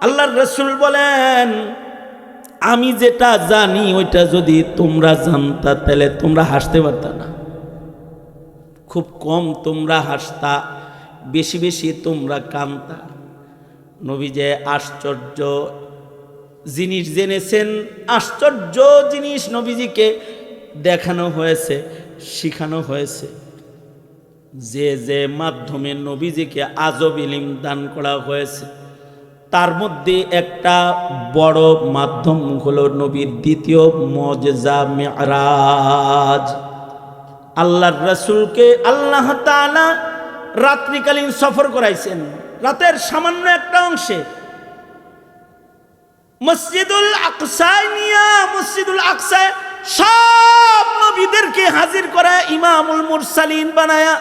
আল্লাহর রসুল বলেন, আমি যেটা জানি, ওইটা যদি তোমরা জানতা, তাহলে তোমরা হাসতে পারতা না। খুব কম তোমরা হাসতা, বেশি বেশি তোমরা কানতা। নবী যে আশ্চর্য জিনিস জেনেছেন। আশ্চর্য জিনিস নবীজিকে দেখানো হয়েছে, শিখানো হয়েছে। যে যে মাধ্যমে নবীজিকে আজব ইলিম দান করা হয়েছে। তার মধ্যে একটা বড় মাধ্যম হলো নবীর দ্বিতীয় মজজা মেরাজ। আল্লাহর রসুলকে আল্লাহ তাআলা রাত্রিকালীন সফর করাইছেন। রাতের সামান্য একটা অংশে। মসজিদুল আকসায় নিয়া মসজিদুল আকসায় সব নবীদেরকে হাজির করা ইমামুল মুরসালিন বানায়া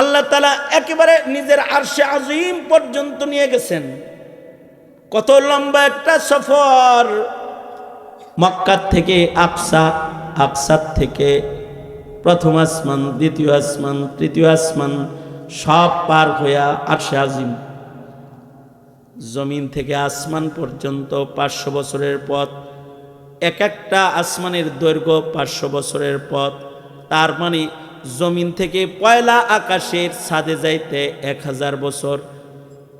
আল্লাহ তালা একেবারে নিজের আরশে আজিম পর্যন্ত নিয়ে গেছেন। কত লম্বা একটা সফর। মক্কার থেকে আকসা, আকসার থেকে প্রথম আসমান, দ্বিতীয় আসমান, তৃতীয় আসমান, সব পার হইয়া আরশে আজিম। জমিন থেকে আসমান পর্যন্ত পাঁচশো বছরের পথ। এক একটা আসমানের দৈর্ঘ্য পাঁচশো বছরের পথ। তার মানে জমিন থেকে পয়লা আকাশের ছাদে যাইতে এক হাজার বছর।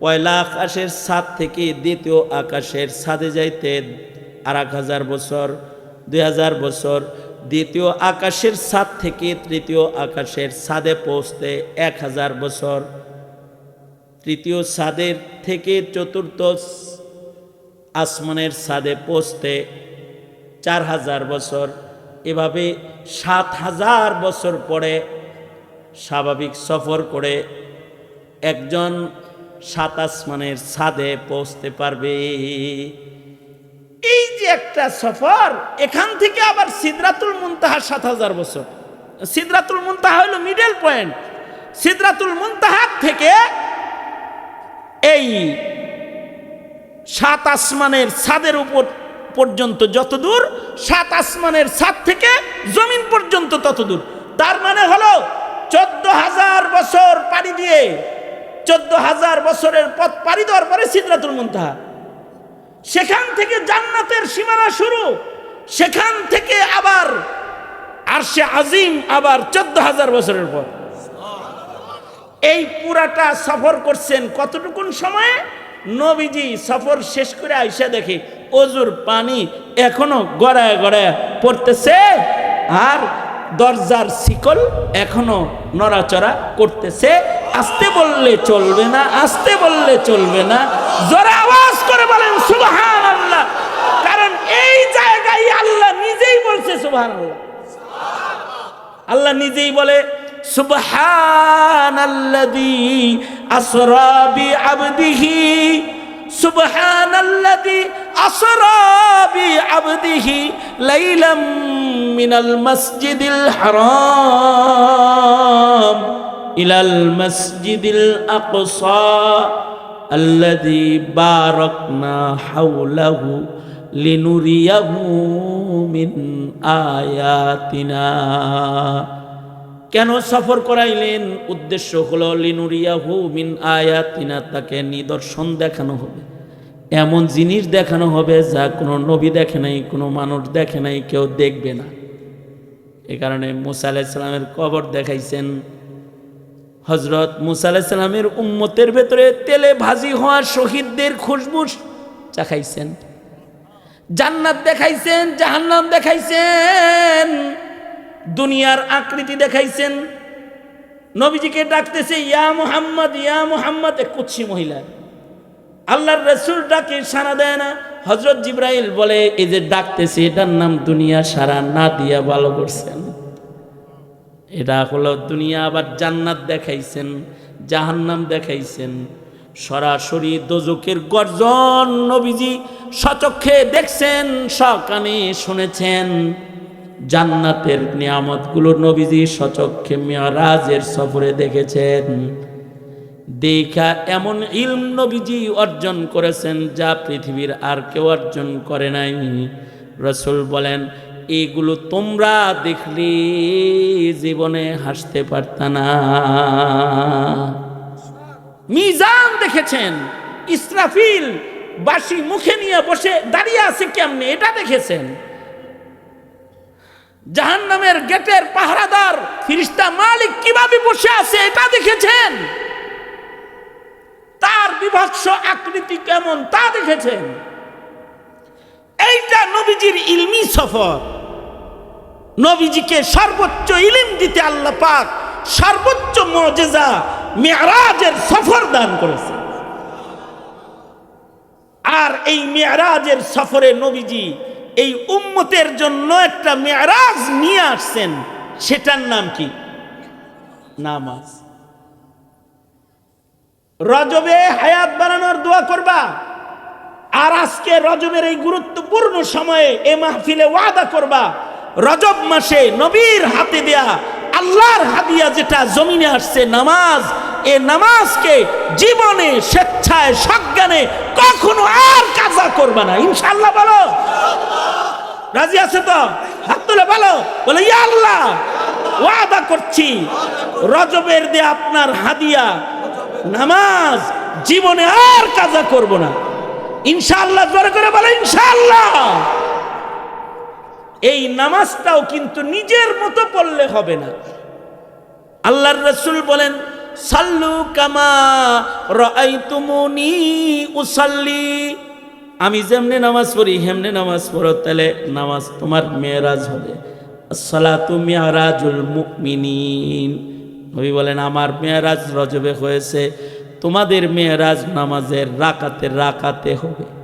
পয়লা আকাশের ছাদ থেকে দ্বিতীয় আকাশের ছাদে যাইতে আর হাজার বছর, দুই হাজার বছর, দ্বিতীয় আকাশের ছাদ থেকে তৃতীয় আকাশের ছাদে পৌঁছতে এক হাজার বছর। তৃতীয় ছাদের থেকে চতুর্থ আসমানের ছাদে পৌঁছতে চার হাজার বছর। এভাবে সাত হাজার বছর পরে স্বাভাবিক সফর করে একজন সাত আসমানের ছাদে পৌঁছতে পারবে। এই যে একটা সফর, এখান থেকে আবার সিদ্রাতুল মুনতাহা সাত হাজার বছর। সিদ্রাতুল মুনতাহা হলো মিডল পয়েন্ট সিদ্রাতুল মুনতাহার থেকে এই সাত আসমানের ছাদের উপর পর্যন্ত যত দূর সাত আসমানের ছাদ থেকে জমিন পর্যন্ত তত দূর তার মানে হলো চোদ্দ হাজার বছর পাড়ি দিয়ে চোদ্দ হাজার বছরের পথ পাড়ি দেওয়ার পরে সিদ্ধাতুল মুন্তাহা। সেখান থেকে জান্নাতের সীমানা শুরু। সেখান থেকে আবার আর সে আজিম আবার চোদ্দ হাজার বছরের পর এই পুরাটা সফর করছেন কতটুকুন সময়ে? নবীজি সফর শেষ করে আইসা দেখে, অজুর পানি এখনও গড়ায় গড়ায় পড়তেছে আর দরজার শিকল এখনও নড়াচড়া করতেছে। আসতে বললে চলবে না, আসতে বললে চলবে না। জোরে আওয়াজ করে বলেন সুবহান আল্লাহ কারণ এই জায়গায় আল্লাহ নিজেই বলছে সুবহান আল্লাহ আল্লাহ নিজেই বলে সুবহানাল্লাযী আসরা বিআবদিহি সুবহানাল্লাযী আসরা বিআবদিহি লাইলাম মিনাল মাসজিদিল হারাম। ইলাল মসজিদিল আকসা আল্লাযী বারাকনা হাওলাহু লিনুরিয়াহু মিন আয়াতিনা। কেন সফর করাইলেন? উদ্দেশ্য হলো লিনুরিয়াহু মিন আয়াতিনা, তাকে নিদর্শন দেখানো হবে। এমন জিনিস দেখানো হবে যা কোনো নবী দেখে নাই, কোনো মানুষ দেখে নাই, কেউ দেখবে না। এ কারণে মুসা আলাইসালামের কবর দেখাইছেন। হজরত মুসা আলাইসালামের উম্মতের ভেতরে তেলে ভাজি হওয়া শহীদদের খুশবু চাখাইছেন। জান্নাত দেখাইছেন, জাহান্নাম দেখাইছেন, দুনিয়ার আকৃতি দেখাইছেন। নবীজিকে ডাকতেছে, ইয়া মুহাম্মদ ইয়া মুহাম্মদ এক কুচ্ছি মহিলা। আল্লাহর রসুল ডাকে সারা দেয় না। হজরত জিব্রাইল বলে, এই যে ডাকতেছে, এটার নাম দুনিয়া সারা না দিয়া ভালো করছেন। এটা হলো দুনিয়া আবার জান্নাত দেখাইছেন, জাহান্নাম দেখাইছেন। সরাসরি দোজকের গর্জন নবীজি সচক্ষে দেখছেন, সকানে শুনেছেন। জান্নাতের নিয়ামতগুলো নবীজি সচক্ষে মেয়ারাজের সফরে দেখেছেন। দেখা এমন ইলম নবীজি অর্জন করেছেন যা পৃথিবীর আর কেউ অর্জন করে নাই। রসুল বলেন এগুলো তোমরা দেখলে জীবনে হাসতে পারত না। মিজান দেখেছেন, ইসরাফিল বাসি মুখে নিয়ে বসে দাঁড়িয়ে আছে কেমনে, এটা দেখেছেন? জাহান্নামের গেটের পাহারাদার ফিরিস্তা মালিক কীভাবে বসে আছে, এটা দেখেছেন? তার বিভৎস আকৃতি কেমন, তা দেখেছেন? এইটা নবীজির ইলমি সফর। নবীজিকে সর্বোচ্চ ইলিম দিতে আল্লাহ পাক সর্বোচ্চ মজেজা মেয়ারাজের সফর দান করেছে। আর এই মেয়ারাজের সফরে নবীজি এই উম্মতের জন্য একটা মেয়ারাজ নিয়ে আসছেন। সেটার নাম কি? নামাজ। রজবে হায়াত বানানোর দোয়া করবা। আর আজকে রজবের এই গুরুত্বপূর্ণ সময়ে এ মাহফিলে ওয়াদা করবা। রজব মাসে নবীর হাতে দেয়া আল্লাহর হাদিয়া যেটা, জমিনে আসছে নামাজ, এ নামাজকে জীবনে, স্বেচ্ছায়, সজ্ঞানে কখনো আর কাজা করবে না। ইনশাল্লাহ বলো। রাজি আছে তো? হাত তুলে বলো। বলে, ইয়া আল্লাহ, ওয়াদা করছি। রজবের দে আপনার হাদিয়া, নামাজ জীবনে আর কাজা করব না। ইনশাআল্লাহ, জোরে করে বলে, ইনশাআল্লাহ। এই নামাজটাও কিন্তু নিজের মতো পড়লে হবে না। আল্লাহর রসুল বলেন, সাল্লু কামা রাইতুমুনি উসাল্লি। আমি যেমনে নামাজ পড়ি, হেমনে নামাজ পড়ো, তাহলে নামাজ তোমার মেয়েরাজ হবে। নবী বলেন, আমার মেয়েরাজ রজবে হয়েছে, তোমাদের মেয়েরাজ নামাজের রাকাতে রাকাতে হবে।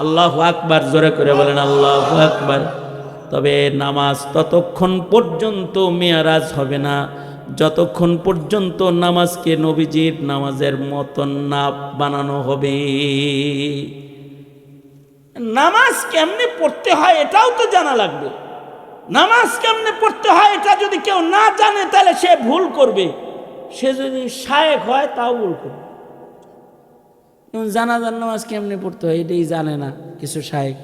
আল্লাহ আকবার, জোরে করে বলেন আল্লাহ আকবার। তবে নামাজ ততক্ষণ পর্যন্ত মেয়ারাজ হবে না। যতক্ষণ পর্যন্ত নামাজকে নবীজির নামাজের মতন না বানানো হবে। নামাজ কেমনে পড়তে হয় এটাও তো জানা লাগবে। নামাজ কেমনে পড়তে হয় এটা যদি কেউ না জানে, তাহলে সে ভুল করবে। সে যদি শায়েক হয়, তাও ভুল করবে। জানাজার নামাজ কেমনে পড়তে হয় এটাই জানে না কিছু সাহেব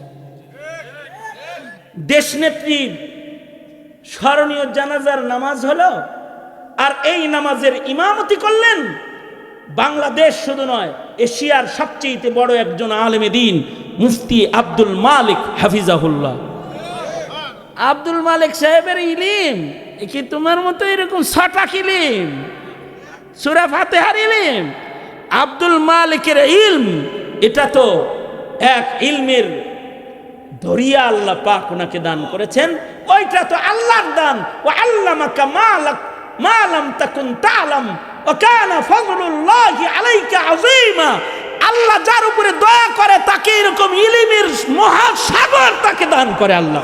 দেশ নেত্রীর স্মরণীয় জানাজার নামাজ হলো, আর এই নামাজের ইমামতি করলেন বাংলাদেশ শুধু নয়, এশিয়ার সবচেয়ে বড় একজন আলেমে দিন, মুফতি আব্দুল মালিক হাফিজাহুল্লাহ। আব্দুল মালিক সাহেবের ইলিম কি তোমার মতো এরকম ছটা ইলিম? সুরা ফাতেহার ইলিম? আব্দুল মালিকের ইলম, এটা তো এক ইলমের দরিয়া আল্লাহ পাক ওনাকে দান করেছেন। ওইটা তো আল্লাহর দান। ও আল্লামাকা মালাক, মালাম তাকুন তালাম ও কানা ফজলুল্লাহি আলাইকা আযীমা। আল্লাহ যার উপরে দয়া করে, তাকে এরকম ইলিমের মহাসাগর তাকে দান করে আল্লাহ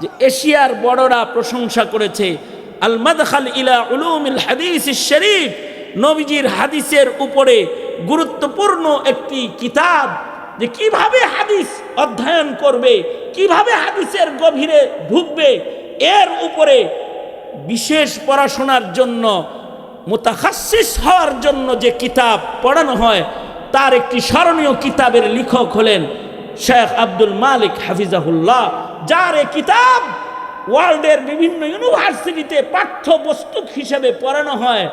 যে এশিয়ার বড়রা প্রশংসা করেছে, আল মাদখাল ইলা উলুমিল হাদিস শরীফ। নবীজির হাদিসের উপরে গুরুত্বপূর্ণ একটি কিতাব যে কীভাবে হাদিস অধ্যয়ন করবে, কীভাবে হাদিসের গভীরে ঢুকবে এর উপরে বিশেষ পড়াশোনার জন্য, মোতাখাসিস হওয়ার জন্য যে কিতাব পড়ানো হয়, তার একটি স্মরণীয় কিতাবের লেখক হলেন শেখ আব্দুল মালিক হাফিজাহুল্লাহ, যার এ কিতাব ওয়ার্ল্ডের বিভিন্ন ইউনিভার্সিটিতে পাঠ্যবস্তু হিসেবে পড়ানো হয়।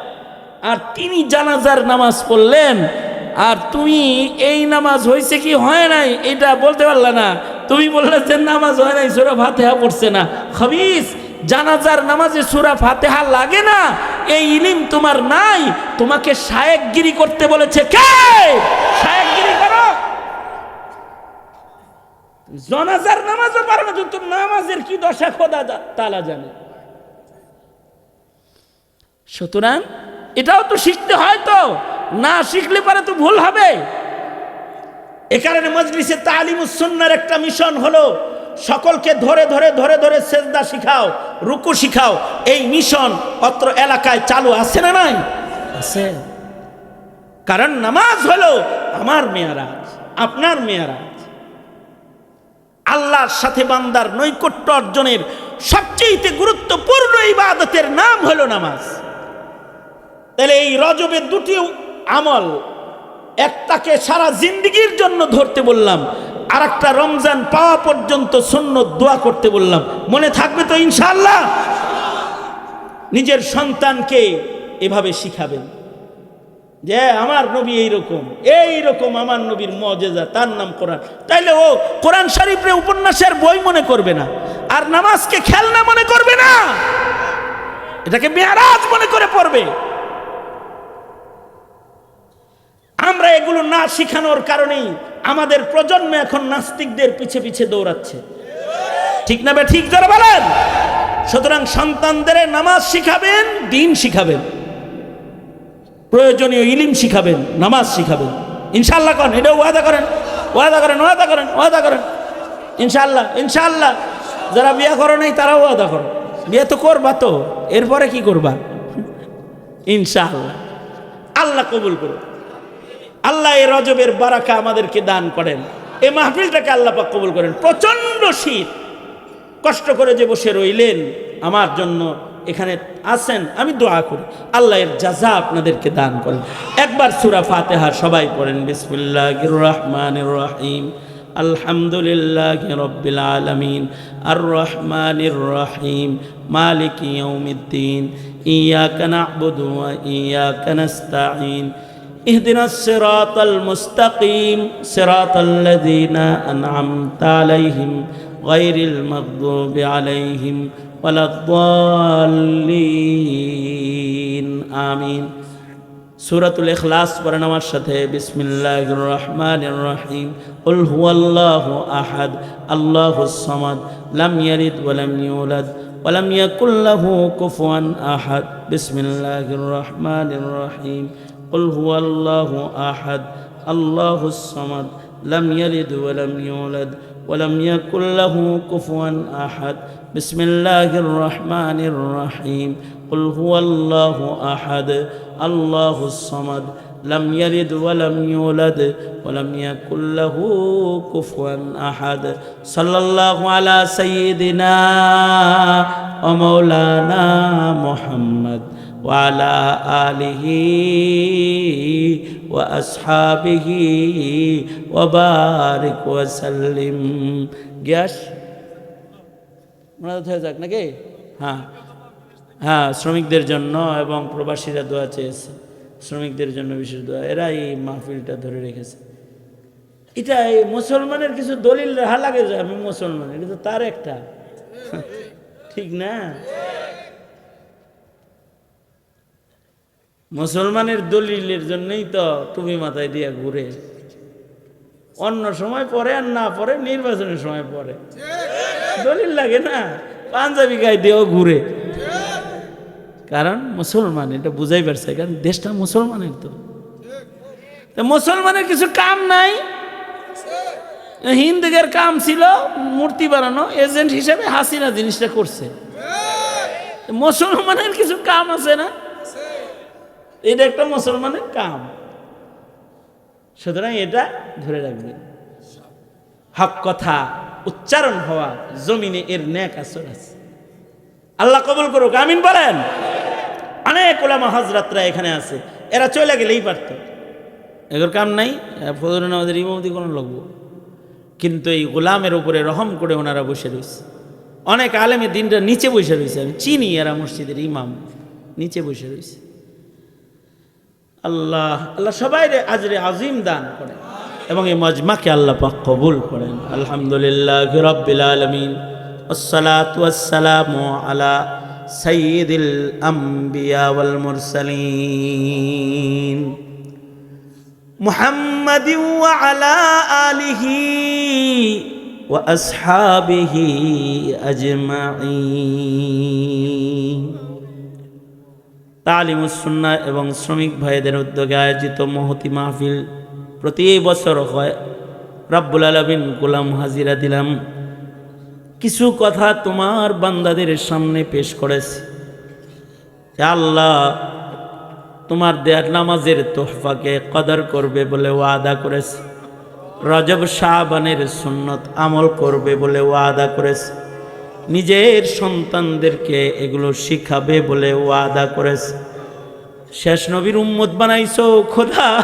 আর তিনি জানাজার নামাজ পড়লেন। আর তুমি এই নামাজ হয়েছে কি হয় নাই? এটা বলতে পারলে না। তুমি বললে যে নামাজ হয় নাই, সুরা ফাতেহা পড়ছে না। খবিস, জানাজার নামাজে সুরা ফাতেহা লাগে না। এই ইলিম তোমার নাই। তোমাকে শায়েকগিরি করতে বলেছে কে? শায়েকগিরি করো। জনাজার নামাজও পারো না, কিন্তু নামাজের কি দশা খোদা তালা জানে। সুতরাং এটাও তো শিখতে হয় তো। না শিখলে পারে তো ভুল হবে। এ কারণে মজলিসে তালিমুসন্নার একটা মিশন হলো সকলকে ধরে ধরে ধরে ধরে সেজদা শিখাও রুকু শিখাও। এই মিশন অত্র এলাকায় চালু আছে না নাই? আছে। কারণ নামাজ হলো আমার মেয়ারাজ আপনার মেয়ারাজ। আল্লাহর সাথে বান্দার নৈকট্য অর্জনের সবচেয়ে গুরুত্বপূর্ণ ইবাদতের নাম হলো নামাজ। তাহলে এই রজবের দুটি আমল একটাকে সারা জিন্দগির জন্য ধরতে বললাম আর একটা রমজান পাওয়া পর্যন্ত শূন্য দোয়া করতে বললাম। মনে থাকবে তো ইনশাল্লাহ নিজের সন্তানকে এভাবে শিখাবেন যে আমার নবী এইরকম এইরকম আমার নবীর মজেজা, তার নাম কোরআন। তাইলে ও কোরআন শরীফরে উপন্যাসের বই মনে করবে না, আর নামাজকে খেলনা মনে করবে না। এটাকে মেয়ারাজ মনে করে পড়বে। আমরা এগুলো না শিখানোর কারণেই আমাদের প্রজন্ম এখন নাস্তিকদের পিছে পিছে দৌড়াচ্ছে। ঠিক না বে ঠিক যারা বলেন? সুতরাং সন্তানদের নামাজ শিখাবেন, দিন শিখাবেন। প্রয়োজনীয় ইলিম শিখাবেন, নামাজ শিখাবেন। ইনশাল্লাহ করেন, এটাও ওয়াদা করেন। ওয়াদা করেন ওয়াদা করেন ওয়াদা করেন। ইনশাল্লাহ ইনশাল্লাহ যারা বিয়ে করো নাই, তারাও ওয়াদা করো বিয়ে তো করবা তো, এরপরে কি করবা? ইনশাআল্লাহ। আল্লাহ কবুল করুন আল্লাহ এই রজবের বারাকা আমাদেরকে দান করেন। এ মাহফিলটাকে আল্লাহ পাক কবুল করেন। প্রচণ্ড শীত। কষ্ট করে যে বসে রইলেন, আমার জন্য এখানে আছেন, আমি দোয়া করি। আল্লাহ এর জাজা আপনাদেরকে দান করেন। একবার সুরা ফাতেহা সবাই পড়েন, বিসমিল্লাহির রহমানির রহিম। আলহামদুলিল্লাহ রব্বিল আলমিন। আর রহমানির রহিম। মালিক ইয়াউমিদ্দিন। ইয়াকা না'বুদু ওয়া ইয়াকা নাস্তাঈন। اهدنا الصراط المستقيم صراط الذين أنعمت عليهم غير المغضوب عليهم ولا الضالين آمين سورة الإخلاص برنامج شته بسم الله الرحمن الرحيم قل هو الله أحد الله الصمد لم يلد ولم يولد ولم يكن له كفوا أحد بسم الله الرحمن الرحيم قل هو الله أحد الله الصمد لم يلد ولم يولد ولم يكن له كفوا أحد. بسم الله الرحمن الرحيم. قل هو الله أحد الله الصمد لم يلد ولم يولد ولم يكن له كفوا أحد. صلى الله على سيدنا ومولانا محمد. وعلى اله واصحابه وبارك وسلم গ্যাস মোনাজাত হয়ে যাক নাকি হ্যাঁ হ্যাঁ শ্রমিকদের জন্য এবং প্রবাসীরা দোয়া চেয়েছে শ্রমিকদের জন্য বিশেষ দোয়া এরা এই মাহফিলটা ধরে রেখেছে এটা এই মুসলমানের কিছু দলিল রাহা লাগে যে আমি মুসলমান এটা তো তার একটা ঠিক না মুসলমানের দলিলের জন্যই তো টুপি মাথায় দিয়া ঘুরে। অন্য সময় পরে আর না পরে নির্বাচনের সময় পরে দলিল লাগে না, পাঞ্জাবি গায়ে দিয়েও ঘুরে। কারণ মুসলমান, এটা বুঝাই পারছে কারণ দেশটা মুসলমানের তো। মুসলমানের কিছু কাম নাই। হিন্দুদের কাম ছিল মূর্তি বানানো, এজেন্ট হিসেবে হাসিনা জিনিসটা করছে। মুসলমানের কিছু কাম আছে না? এটা একটা মুসলমানের কাম। সুতরাং এটা ধরে রাখবেন। হক কথা, উচ্চারণ হওয়া, জমিনে এর ন্যাক আসর আছে। আল্লাহ কবুল করুক, আমিন বলেন। অনেক ওলামা হজরতরা এখানে আছে, এরা চলে গেলেই পারত। এগুলোর কাম নাই ফজর আমাদের ইমামতি কোনো লাগবো কিন্তু এই গোলামের উপরে রহম করে ওনারা বসে রয়েছে। অনেক আলেমের দিনটা নিচে বসে রয়েছে। আমি চিনি এরা মসজিদের ইমাম, নিচে বসে রয়েছে। আল্লাহ আল্লাহ সবাই আজরে আজিম দান করেন এবং এই মজমাকে আল্লাহ পাক কবুল করেন আলহামদুলিল্লাহ রব্বিল আলমিন والصلاة والسلام على سيد الأنبياء والمرسلين محمد وعلى آله وأصحابه أجمعين তালিমুসন্না এবং শ্রমিক ভাইদের উদ্যোগে আয়োজিত মহতি মাহফিল প্রতি বছর হয়। রাব্বুল আলমিন গোলাম হাজিরা দিলাম। কিছু কথা তোমার বান্দাদের সামনে পেশ করেছি। আল্লাহ তোমার দেয়ার নামাজের তোহফাকে কদর করবে বলে ওয়াদা করেছে। রজব শাহবানের সুন্নত আমল করবে বলে ওয়াদা করেছে। নিজের সন্তানদেরকে এগুলো শিখাবে বলে ওয়াদা করেছে। শেষ নবীর উম্মত বানাইছো, খোদা,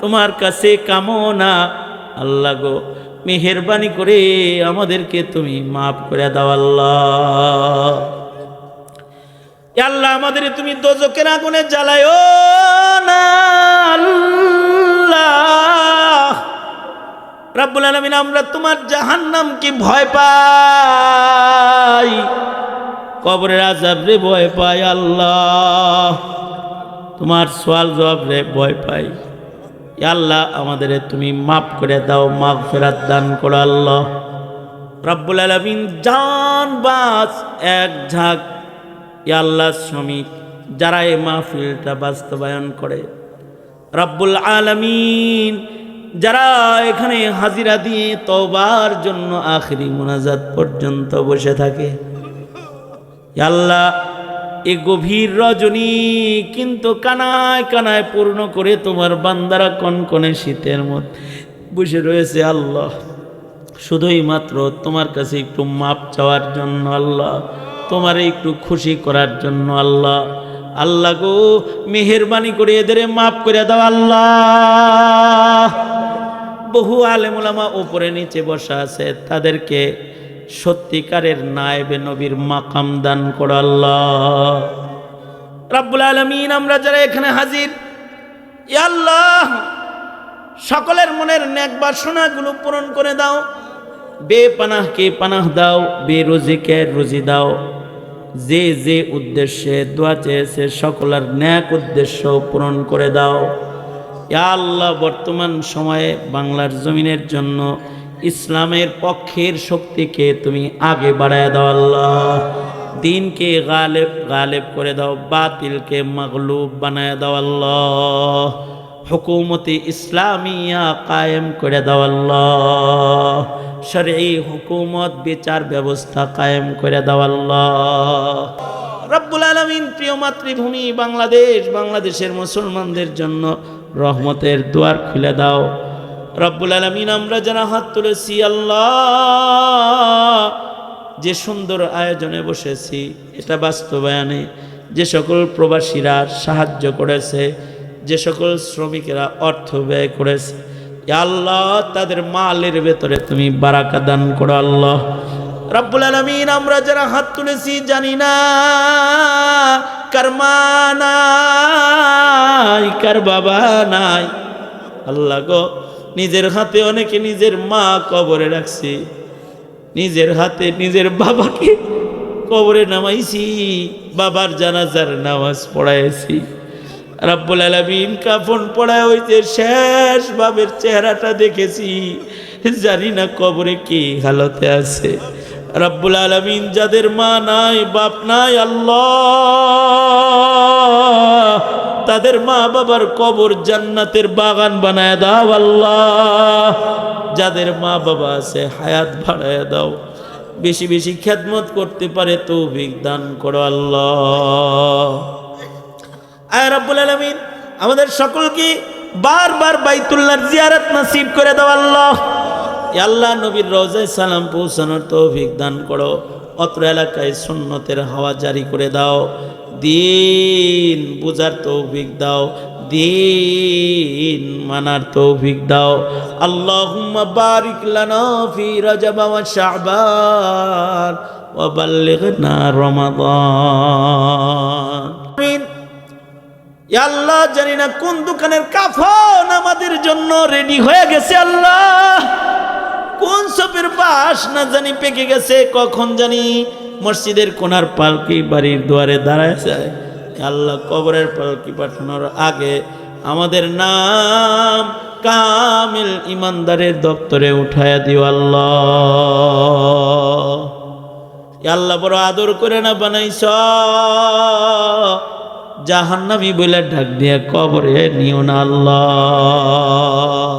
তোমার কাছে কামনা। আল্লাহ গো, মেহরবানি করে আমাদেরকে তুমি মাফ করে দাও আল্লাহ। আল্লাহ, আমাদের তুমি দোজকের আগুনে জ্বালায়ও না না আল্লাহ। রাব্বুল আলমিন, আমরা তোমার জাহান্নামকে ভয় পাই? কবরের আজাব রে ভয় পাই আল্লাহ। তোমার সোয়াল জবাব রে ভয় পাই। আল্লাহ আমাদের তুমি মাফ করে দাও মাফ ফেরাত দান করো আল্লাহ। রাব্বুল আলামিন, জান বাস এক ঝাঁক। আল্লাহ, শ্রমিক, যারা এই মাহফিলটা বাস্তবায়ন করে, রাব্বুল আলামিন যারা এখানে হাজিরা দিয়ে তওবার জন্য আখরি মোনাজাত পর্যন্ত বসে থাকে। আল্লাহ, এ গভীর রজনী কিন্তু কানায় কানায় পূর্ণ করে তোমার বান্দারা কনকনে শীতের মধ্যে বসে রয়েছে আল্লাহ। শুধুই মাত্র তোমার কাছে একটু মাপ চাওয়ার জন্য আল্লাহ, তোমার একটু খুশি করার জন্য আল্লাহ। আল্লাহ গো, মেহরবানি করে এদের মাফ করে দাও আল্লাহ। বহু আলেমুলামা উপরে নিচে বসা আছে, তাদেরকে সত্যিকারের নায়েবে নবীর মাকাম দান করো আল্লাহ। রাব্বুল আলমিন, আমরা যারা এখানে হাজির আল্লাহ, সকলের মনের ন্যাক বাসনাগুলো পূরণ করে দাও। বে পানাহকে পানাহ দাও বে রুজিকে রুজি দাও। যে যে উদ্দেশ্যে দোয়া চেয়েছে, সকলের ন্যাক উদ্দেশ্য পূরণ করে দাও। আল্লাহ, বর্তমান সময়ে বাংলার জমিনের জন্য ইসলামের পক্ষের শক্তিকে তুমি আগে বাড়ায় দাও আল্লাহ। দিনকে গালেব গালেব করে দাও, বাতিলকে মগলুব বানায় দাও আল্লাহ। হুকুমতি ইসলামিয়া কায়েম করে দাও আল্লাহ। শরঈ হুকুমত, বিচার ব্যবস্থা কায়েম করে দাও আল্লাহ। রব্বুল আলমিন প্রিয় মাতৃভূমি বাংলাদেশ, বাংলাদেশের মুসলমানদের জন্য রহমতের দুয়ার খুলে দাও। রব্বুল আলমিন, আমরা যারা হাত তুলেছি, আল্লাহ, যে সুন্দর আয়োজনে বসেছি, এটা বাস্তবায়নে যে সকল প্রবাসীরা সাহায্য করেছে, যে সকল শ্রমিকেরা অর্থ ব্যয় করেছে আল্লাহ, তাদের মালের ভেতরে তুমি বারাকা দান করো, আল্লাহ। রব্বুল আলমিন, আমরা যারা হাত তুলেছি জানি না। কার মা নাই, কার বাবা নাই। আল্লাহ গো, নিজের হাতে অনেকে নিজের মা কবরে রাখছি। নিজের হাতে নিজের বাবাকে কবরে নামাইছি, বাবার জানাজার নামাজ পড়াইছি। রাব্বুল আলামিন কাফন পড়ায় ওই যে শেষ বাবের চেহারাটা দেখেছি। জানি না কবরে কি হালতে আছে। রাব্বুল আলামিন যাদের মা নাই, বাপ নাই, আল্লাহ। তাদের মা বাবার কবর জান্নাতের বাগান বানায় দাও, আল্লাহ। যাদের মা বাবা আছে, হায়াত বাড়ায় দাও। বেশি বেশি খেদমত করতে পারে তো দান করো, আল্লাহ। আয় রাব্বুল আলামিন, আমাদের সকলকে বারবার বাইতুল্লাহর জিয়ারত নসিব করে দাও, আল্লাহ। আল্লাহ নবীর রোজায় সালাম পৌঁছানোর তৌফিক দান করো। অত্র এলাকায় সুন্নতের হাওয়া জারি করে দাও। দিন বুঝার তৌফিক দাও। দিন মানার তৌফিক দাও। আল্লাহুম্মা বারিক লানা ফি রজব ওয়া শাবান ওয়া বাল্লিগনা রমাদান। আল্লাহ জানি না কোন দোকানের কাফন আমাদের জন্য রেডি হয়ে গেছে আল্লাহ। কোন সপের বাস না জানি পেকে গেছে, কখন জানি মসজিদের কোনার পালকি বাড়ির দুয়ারে দাঁড়ায় যায়। আল্লাহ কবরের পালকি পাঠানোর আগে আমাদের নাম কামিল ইমানদারের দপ্তরে উঠায়া দিও আল্লাহ। আল্লাহ বড় আদর করে না বানাইছ। জাহান্নামি বলে ডাক দিয়ে কবরে নিও না আল্লাহ।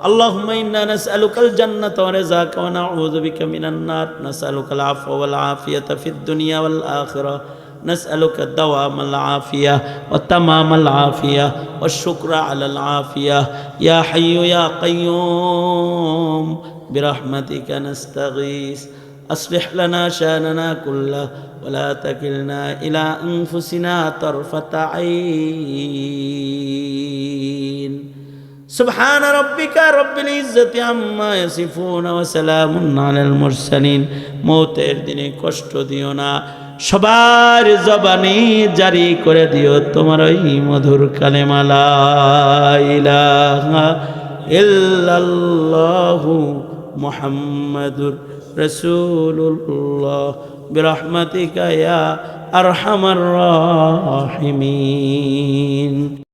اللهم إنا نسألك الجنة ورزاك ونعوذ بك من النار. نسألك العفو والعافية في الدنيا والآخرة. نسألك دوام العافية وتمام العافية والشكر على العافية. يا حي يا قيوم برحمتك نستغيث. أصلح لنا شأننا كله ولا تكلنا إلى أنفسنا طرفة عين. سبحان ربك رب العزة عما يصفون وسلام على المرسلين موتের দিনে কষ্ট দিও না সবার জবানে জারি করে দিও তোমার ওই لا কালেমা লা ইলাহা محمد رسول রাসূলুল্লাহ برحمتك يا أرحم الراحمين